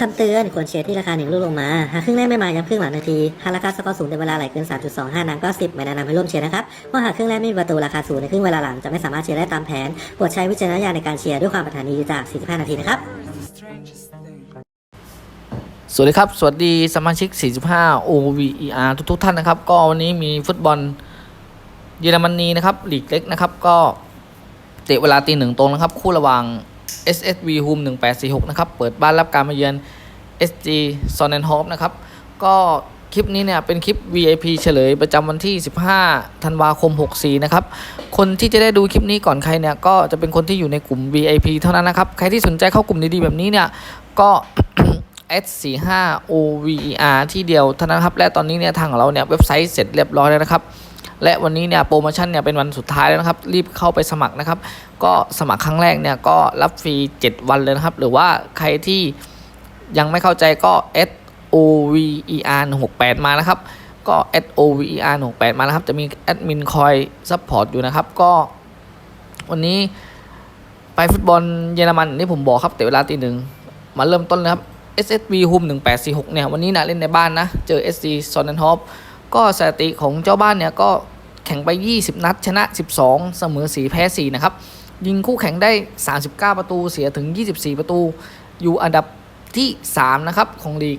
คำเตือนควรเชียร์ที่ราคาหนึ่งลูกลงมา หากครึ่งแรกไม่มาย้ำครึ่งหลังนาที หากราคาสกอร์สูงในเวลาไหลเกิน 3.25 นางก็ 10 ไม่แนะนำให้ร่วมเชียร์นะครับเพราะหากครึ่งแรกไม่มีประตูราคาสูงในครึ่งเวลาหลังจะไม่สามารถเชียร์ได้ตามแผนโปรดใช้วิจารณญาณในการเชียร์ด้วยความปรารถนาดีจาก 45 นาทีนะครับสวัสดีครับ สวัสดีสมาชิก 45 OVER ทุกๆท่านนะครับ ก็วันนี้มีฟุตบอลเยอรมนีนะครับลีกเล็กนะครับ ก็เตะเวลาตีหนึ่งตรงนะครับ คู่ระหว่าง SSV Home 1846 นะครับ เปิดบ้านรับการมาเยือน SG s o n n e n h o f นะครับ ก็คลิปนี้เนี่ยเป็นคลิป VIP เฉลยประจำวันที่ 15 ธันวาคม 64 นะครับ คนที่จะได้ดูคลิปนี้ก่อนใครเนี่ย ก็จะเป็นคนที่อยู่ในกลุ่ม VIP เท่านั้นนะครับ ใครที่สนใจเข้ากลุ่มดีๆแบบนี้เนี่ย ก็ S45 OVER ที่เดียวเท่านั้นครับ และตอนนี้เนี่ยทางของเราเนี่ยเว็บไซต์เสร็จเรียบร้อยแล้วนะครับ และวันนี้เนี่ยโปรโมชั่นเนี่ยเป็นวันสุดท้ายแล้วนะครับ รีบเข้าไปสมัครนะครับ ก็สมัครครั้งแรกเนี่ยก็รับฟรี 7 วันเลยนะครับ หรือว่าใครที่ยังไม่เข้าใจก็ S OVER 68มานะครับ ก็ S OVER 68มานะครับ จะมีแอดมินคอยซัพพอร์ตอยู่นะครับ ก็วันนี้ไปฟุตบอลเยอรมันอย่างที่ผมบอกครับ แต่เวลาตีหนึ่งมาเริ่มต้นเลยครับ SSV Hum 1846 เนี่ย วันนี้นะเล่นในบ้านนะ เจอ SC s o n n e n h o f ก็สถิติของเจ้าบ้านเนี่ย ก็แข่งไป 20 นัด ชนะ 12 เสมอ 4 แพ้ 4 นะครับ ยิงคู่แข่งได้ 39 ประตูเสียถึง 24 ประตู อยู่อันดับที่ 3 นะครับ ของลีก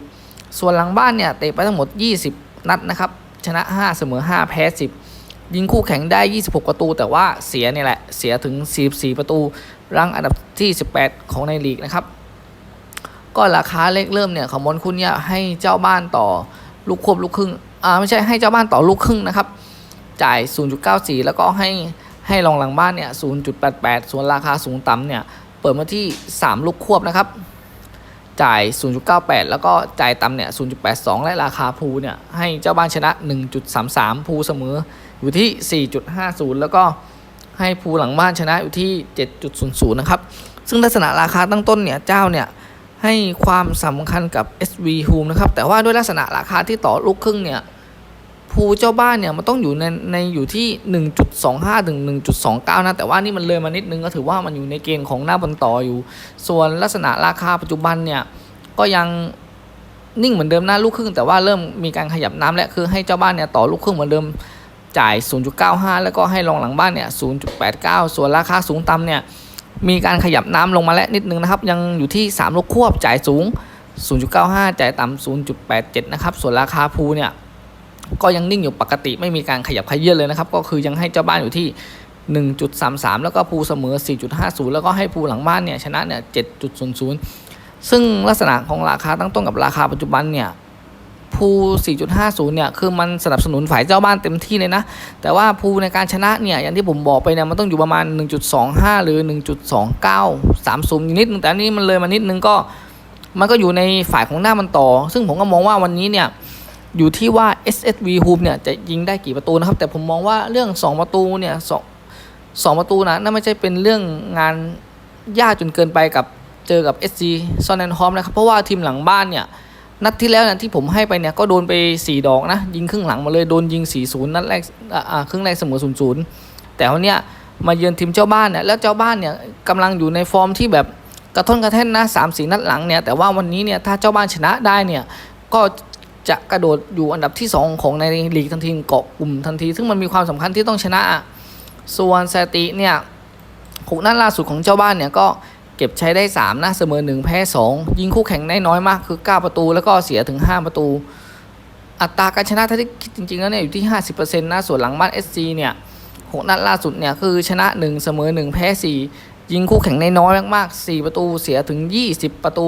ส่วนหลังบ้านเนี่ย เตะไปทั้งหมด 20 นัดนะครับ ชนะ 5 เสมอ 5 แพ้ 10ยิงคู่แข่งได้ 26 ประตู แต่ว่าเสียเนี่ยแหละ เสียถึง 44 ประตู รังอันดับที่ 18 ของในลีกนะครับ ก็ราคาเลขเริ่มเนี่ยของมอนคุณเนี่ยให้เจ้าบ้านต่อลูกควบลูกครึ่งอ่าไม่ใช่ให้เจ้าบ้านต่อลูกครึ่งนะครับ จ่าย 0.94 แล้วก็ให้ให้รองหลังบ้านเนี่ย 0.88 ส่วนราคาสูงต่ำเนี่ยเปิดมาที่ 3 ลูกควบนะครับ จ่าย 0.98 แล้วก็จ่ายต่ำเนี่ย 0.82 และราคาภูเนี่ยให้เจ้าบ้านชนะ 1.33ภูเสมออยู่ที่ 4.50 แล้วก็ให้ภูหลังบ้านชนะอยู่ที่ 7.00 นะครับ ซึ่งลักษณะราคาตั้งต้นเนี่ย เจ้าเนี่ย ให้ความสำคัญกับ SV Home นะครับ แต่ว่าด้วยลักษณะราคาที่ต่อลูกครึ่งเนี่ยภูเจ้าบ้านเนี่ยมันต้องอยู่ในในอยู่ที่ 1.25 ถึง 1.29 นะ แต่ว่านี่มันเลยมานิดนึงก็ถือว่ามันอยู่ในเกณฑ์ของหน้าบอลต่ออยู่ ส่วนลักษณะราคาปัจจุบันเนี่ยก็ยังนิ่งเหมือนเดิมหนะลูกครึ่ง แต่ว่าเริ่มมีการขยับน้ำและคือให้เจ้าบ้านเนี่ยต่อลูกครึ่งเหมือนเดิมจ่าย 0.95 แล้วก็ให้รองหลังบ้านเนี่ย 0.89 ส่วนราคาสูงต่ำเนี่ย มีการขยับน้ำลงมาแล้วนิดนึงนะครับ ยังอยู่ที่ 3 ลูกควบจ่ายสูง 0.95 จ่ายต่ำ0.87 นะครับ ส่วนราคาภูเนี่ยก็ยังนิ่งอยู่ปกติไม่มีการขยับขยื่นเลยนะครับ ก็คือยังให้เจ้าบ้านอยู่ที่ 1.33 แล้วก็ภูเสมอ 4.50 แล้วก็ให้ภูหลังบ้านเนี่ยชนะเนี่ย 7.00 ซึ่งลักษณะของราคาตั้งต้นกับราคาปัจจุบันเนี่ย ภู4.50 เนี่ย คือมันสนับสนุนฝ่ายเจ้าบ้านเต็มที่เลยนะ แต่ว่าภูในการชนะเนี่ย อย่างที่ผมบอกไปเนี่ย มันต้องอยู่ประมาณ 1.25 หรือ 1.2930นิดนึง แต่นี้มันเลยมานิดนึงก็ มันก็อยู่ในฝ่ายของหน้ามันต่อ ซึ่งผมก็มองว่าวันนี้เนี่ย อยู่ที่ว่า SSV Home เนี่ย จะยิงได้กี่ประตูนะครับ แต่ผมมองว่าเรื่อง 2 ประตูเนี่ยสองสองประตูนะนั่นไม่ใช่เป็นเรื่องงานยากจนเกินไปกับเจอกับ SG s o n n e n h o f นะครับ เพราะว่าทีมหลังบ้านเนี่ย นัดที่แล้วนี่ยที่ผมให้ไปเนี่ยก็โดนไป 4 ดอกนะ ยิงครึ่งหลังมาเลยโดนยิง 4-0 นัดแรกอ่าครึ่งแรกเสมอ0-0 แต่วันเนี้ยมาเยือนทีมเจ้าบ้านเนี่ยแล้วเจ้าบ้านเนี่ยกำลังอยู่ในฟอร์มที่แบบกระท่อนกระแท่นนะ3 4นัดหลังเนี่ยแต่ว่าวันนี้เนี่ยถ้าเจ้าบ้านชนะได้เนี่ยก็จะกระโดดอยู่อันดับที่ 2 ของในลีกทันทีเกาะกลุ่มทันที ซึ่งมันมีความสำคัญที่ต้องชนะ ส่วนสติเนี่ยหกนัดล่าสุดของเจ้าบ้านเนี่ยก็ เก็บใช้ได้ 3 นะเสมอ 1 แพ้ 2 ยิงคู่แข่งได้น้อยมากคือ 9 ประตู แล้วก็เสียถึง 5 ประตู อัตราการชนะถ้าที่คิดจริงๆแล้วเนี่ยอยู่ที่ 50%นะส่วนหลังบ้าน SC เนี่ยหกนัดล่าสุดเนี่ยคือชนะ 1 เสมอ 1 แพ้ 4 ยิงคู่แข่งได้น้อยมากๆ 4 ประตูเสียถึง 20 ประตู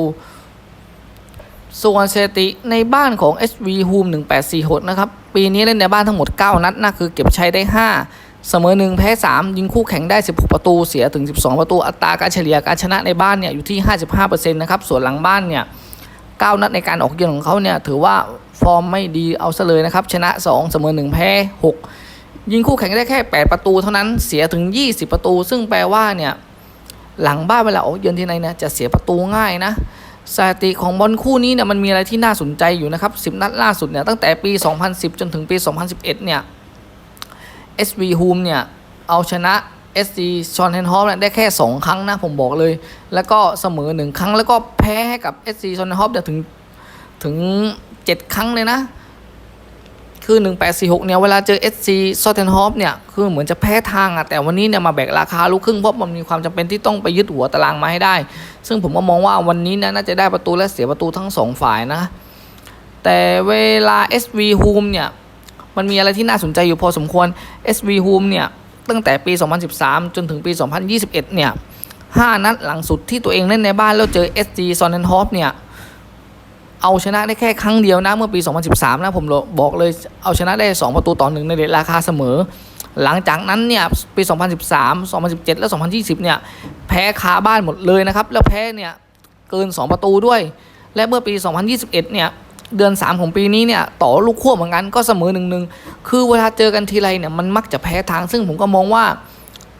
ส่วนสถิติในบ้านของ SV Home 1846 นะครับ ปีนี้เล่นในบ้านทั้งหมด 9 นัดนะคือเก็บใช้ได้ 5 เสมอ1แพ้ 3 ยิงคู่แข่งได้ 16 ประตูเสียถึง 12 ประตู อัตราการเฉลี่ยการชนะในบ้านเนี่ยอยู่ที่ 55%นะครับส่วนหลังบ้านเนี่ย9นัดในการออกเยือนของเขาเนี่ยถือว่าฟอร์มไม่ดีเอาซะเลยนะครับชนะ 2 เสมอ 1 แพ้ 6 ยิงคู่แข่งได้แค่ 8 ประตูเท่านั้นเสียถึง 20 ประตู ซึ่งแปลว่าเนี่ยหลังบ้านเวลาออกเยือนที่ไหนนี่ยจะเสียประตูง่ายนะสถิติของบอลคู่นี้เนี่ยมันมีอะไรที่น่าสนใจอยู่นะครับ 10 นัดล่าสุดเนี่ยตั้งแต่ปี 2010 จนถึงปี 2011 เนี่ย SV Home เนี่ย เอาชนะ SC ชอนแฮนฮอฟได้แค่ 2 ครั้งนะ ผมบอกเลย แล้วก็เสมอ 1 ครั้งแล้วก็แพ้ให้กับ SC ชอนแฮนฮอฟถึงถึง 7 ครั้งเลยนะ คือ 1846 เนี่ย เวลาเจอ SC ซอเทนฮอฟเนี่ย คือเหมือนจะแพ้ทางอะแต่วันนี้เนี่ย มาแบกราคาลูกครึ่งเพราะมันมีความจำเป็นที่ต้องไปยึดหัวตารางมาให้ได้ ซึ่งผมก็มองว่าวันนี้นยน่าจะได้ประตูและเสียประตูทั้งสองฝ่ายนะแต่เวลา SV Home เนี่ย มันมีอะไรที่น่าสนใจอยู่พอสมควร SV Home เนี่ย ตั้งแต่ปี 2013 จนถึงปี 2021 เนี่ย 5 นัดหลังสุดที่ตัวเองเล่นในบ้านแล้วเจอ SG s o n n e n h o f เนี่ย เอาชนะได้แค่ครั้งเดียวนะ เมื่อปี 2013 นะผมบอกเลยเอาชนะได้ 2 ประตูต่อหนึ่งในเรทราคาเสมอ หลังจากนั้นเนี่ย ปี 2013 2017 และ 2020 เนี่ย แพ้คาบ้านหมดเลยนะครับ แล้วแพ้เนี่ยเกิน 2 ประตูด้วย และเมื่อปี 2021 เนี่ย เดือน 3 ของปีนี้เนี่ยต่อลูกขั้วเหมือนกันก็เสมอหนึ่งหนึ่งคือเวลาเจอกันทีไรเนี่ยมันมักจะแพ้ทาง ซึ่งผมก็มองว่า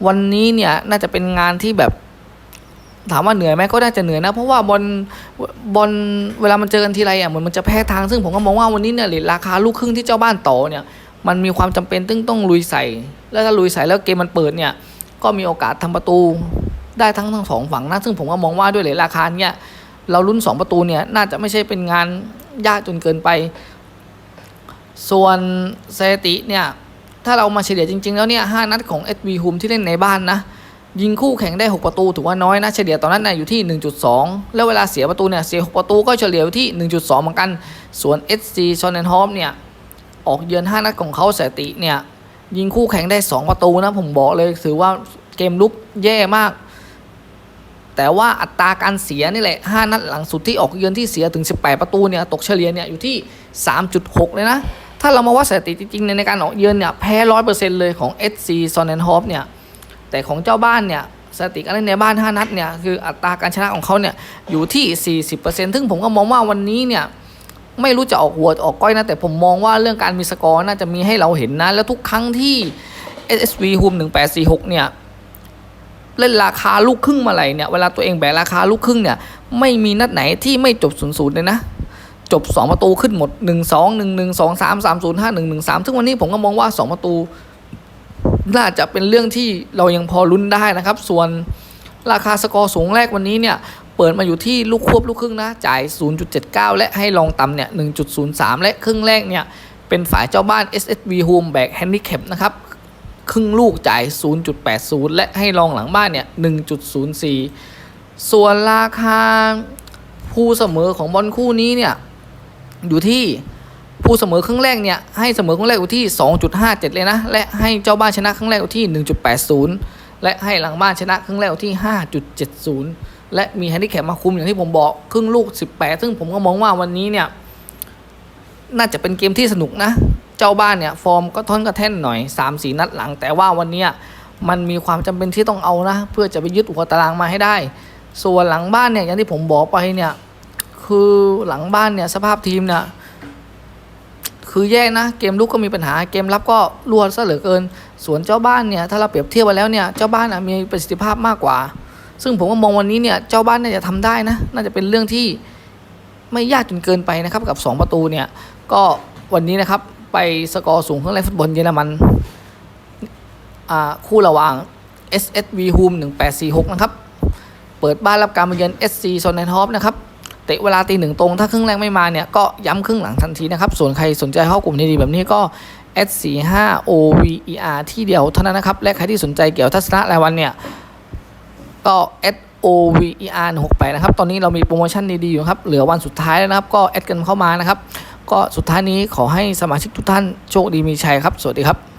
วันนี้เนี่ยน่าจะเป็นงานที่แบบถามว่าเหนื่อยไหมก็น่าจะเหนื่อยนะ เพราะว่าบอลบอลเวลามันเจอกันทีไรอะเหมือนมันจะแพ้ทาง ซึ่งผมก็มองว่าวันนี้เนี่ยเรทราคาลูกครึ่งที่เจ้าบ้านต่อเนี่ยมันมีความจำเป็นตึงต้องลุยใส่ แล้วถ้าลุยใส่แล้วเกมมันเปิดเนี่ยก็มีโอกาสทำประตูได้ทั้งทั้งสองฝั่งนะซึ่งผมก็มองว่าด้วยเรทราคาเนี่ยเราลุ้นสองประตูเนี่ยน่าจะไม่ใช่เป็นงาน ยากจนเกินไป ส่วนสถิติเนี่ย ถ้าเรามาเฉลี่ยจริง ๆ แล้วเนี่ยหนัดของ SV Home ที่เล่นในบ้านนะ ยิงคู่แข่งได้ 6 ประตูถือว่าน้อยนะ เฉลี่ยตอนนั้นนะอยู่ที่ 1.2 แล้วเวลาเสียประตูเนี่ยเสีย 6 ประตูก็เฉลี่ยอยู่ที่ 1.2 เหมือนกัน ส่วน SC s o n n e n h o f เนี่ยออกเยือน 5 นัดของเขาสถิติเนี่ยยิงคู่แข่งได้ 2 ประตูนะผมบอกเลยถือว่าเกมลุกแย่มาก แต่ว่าอัตราการเสียนี่แหละ 5 นัดหลังสุดที่ออกเยือนที่เสียถึง 18 ประตูเนี่ยตกเฉลี่ยเนี่ยอยู่ที่ 3.6 เลยนะ ถ้าเรามาวัดสถิติจริงๆในการออกเยือนเนี่ยแพ้ร้อยเปอร์เซ็นต์เลยของ SC s o n n e n h o f เนี่ยแต่ของเจ้าบ้านเนี่ยสถิติการเล่นในบ้าน 5 นัดเนี่ยคืออัตราการชนะของเขาเนี่ยอยู่ที่ 40%ซึ่งผมก็มองว่าวันนี้เนี่ยไม่รู้จะออกหัวออกก้อยนะ แต่ผมมองว่าเรื่องการมีสกอร์น่าจะมีให้เราเห็นนะ แล้วทุกครั้งที่ SSV Home 1846 เนี่ย เล่นราคาลูกครึ่งมาไหลเนี่ยเวลาตัวเองแบกราคาลูกครึ่งเนี่ยไม่มีนัดไหนที่ไม่จบ0ูนย์เลยนะจบ 2 ประตูขึ้นหมด 1 2 1 1 2 3 3 0 5 1 1 3 ซึ่งวันนี้ผมก็มองว่า 2 ประตู น่าจะเป็นเรื่องที่เรายังพอลุ้นได้นะครับ ส่วนราคาสกอร์สูงแรกวันนี้เนี่ย เปิดมาอยู่ที่ลูกควบลูกครึ่งนะ จ่าย 0.79 และให้ลองต่ำเนี่ย 1.03 และครึ่งแรกเนี่ย เป็นฝ่ายเจ้าบ้าน SSV Home แบกแฮนดิแคปนะครับ ครึ่งลูกจ่าย 0.80 และให้ลองหลังบ้านเนี่ย 1.04 ส่วนราคาผู้เสมอของบอลคู่นี้เนี่ย อยู่ที่ผู้เสมอครึ่งแรกเนี่ย ให้เสมอครึ่งแรกอยู่ที่ 2.57 เลยนะ และให้เจ้าบ้านชนะครึ่งแรกอยู่ที่ 1.80 และให้หลังบ้านชนะครึ่งแรกอยู่ที่ 5.70 และมีแฮนดิแคปมาคุมอย่างที่ผมบอกครึ่งลูก 18 ซึ่งผมก็มองว่าวันนี้เนี่ยน่าจะเป็นเกมที่สนุกนะ เจ้าบ้านเนี่ยฟอร์มก็ท้อนกระแท่นหน่อย3-4นัดหลัง แต่ว่าวันนี้มันมีความจำเป็นที่ต้องเอานะ เพื่อจะไปยึดหัวตารางมาให้ได้ ส่วนหลังบ้านเนี่ยอย่างที่ผมบอกไปเนี่ยคือหลังบ้านเนี่ยสภาพทีมเนี่ยคือแย่นะเกมลุกก็มีปัญหาเกมรับก็รวดซะเหลือเกิน ส่วนเจ้าบ้านเนี่ยถ้าเราเปรียบเทียบไปแล้วเนี่ยเจ้าบ้านมีประสิทธิภาพมากกว่า ซึ่งผมก็มองวันนี้เนี่ยเจ้าบ้านน่าจะทำได้นะน่าจะเป็นเรื่องที่ไม่ยากจนเกินไปนะครับกับ 2 ประตูเนี่ยก็วันนี้นะครับ ไปสกอร์สูงของแรงฟุตบอลเยอรมันคู่ระหว่าง SSV Home 1846 นะครับ เปิดบ้านรับการมาเยือน SC s o n n e n h o f นะครับ เตะเวลาตีหนึ่งตรง ถ้าครึ่งแรกไม่มาเนี่ย ก็ย้ำครึ่งหลังทันทีนะครับ ส่วนใครสนใจเข้ากลุ่มดีๆแบบนี้ก็ S45 OVER ที่เดียวเท่านั้นนะครับ และใครที่สนใจเกี่ยวทัศนะรายวันเนี่ย ก็ S OVER 6 8นะครับ ตอนนี้เรามีโปรโมชั่นดีๆอยู่ครับ เหลือวันสุดท้ายแล้วนะครับ ก็แอดกันเข้ามานะครับ ก็สุดท้ายนี้ขอให้สมาชิกทุกท่านโชคดีมีชัยครับ สวัสดีครับ